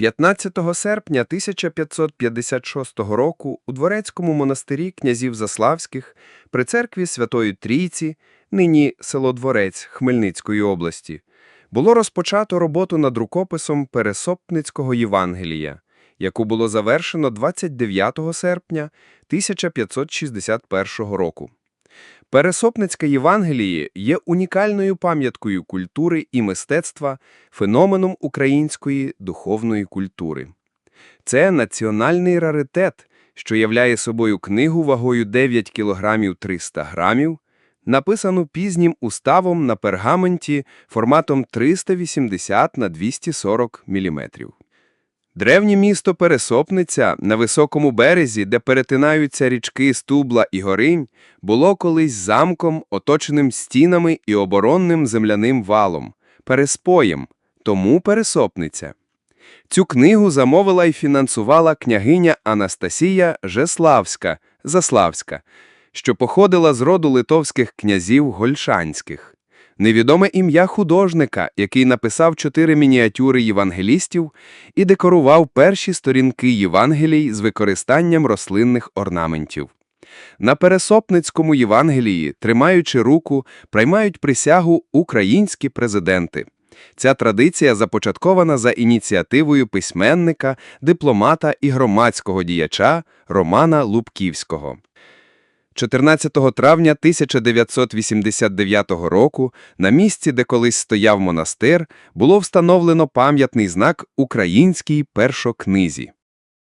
15 серпня 1556 року у Дворецькому монастирі князів Заславських при церкві Святої Трійці, нині село Дворець Хмельницької області, було розпочато роботу над рукописом Пересопницького Євангелія, яку було завершено 29 серпня 1561 року. Пересопницьке Євангеліє є унікальною пам'яткою культури і мистецтва, феноменом української духовної культури. Це національний раритет, що являє собою книгу вагою 9 кг 300 грамів, написану пізнім уставом на пергаменті форматом 380 на 240 мм. Древнє місто Пересопниця на високому березі, де перетинаються річки Стубла і Горинь, було колись замком, оточеним стінами і оборонним земляним валом, переспоєм, тому Пересопниця. Цю книгу замовила і фінансувала княгиня Анастасія Жеславська, Заславська, що походила з роду литовських князів Гольшанських. Невідоме ім'я художника, який написав чотири мініатюри євангелістів і декорував перші сторінки Євангелій з використанням рослинних орнаментів. На Пересопницькому Євангелії, тримаючи руку, приймають присягу українські президенти. Ця традиція започаткована за ініціативою письменника, дипломата і громадського діяча Романа Лубківського. 14 травня 1989 року на місці, де колись стояв монастир, було встановлено пам'ятний знак «Українській першокнизі».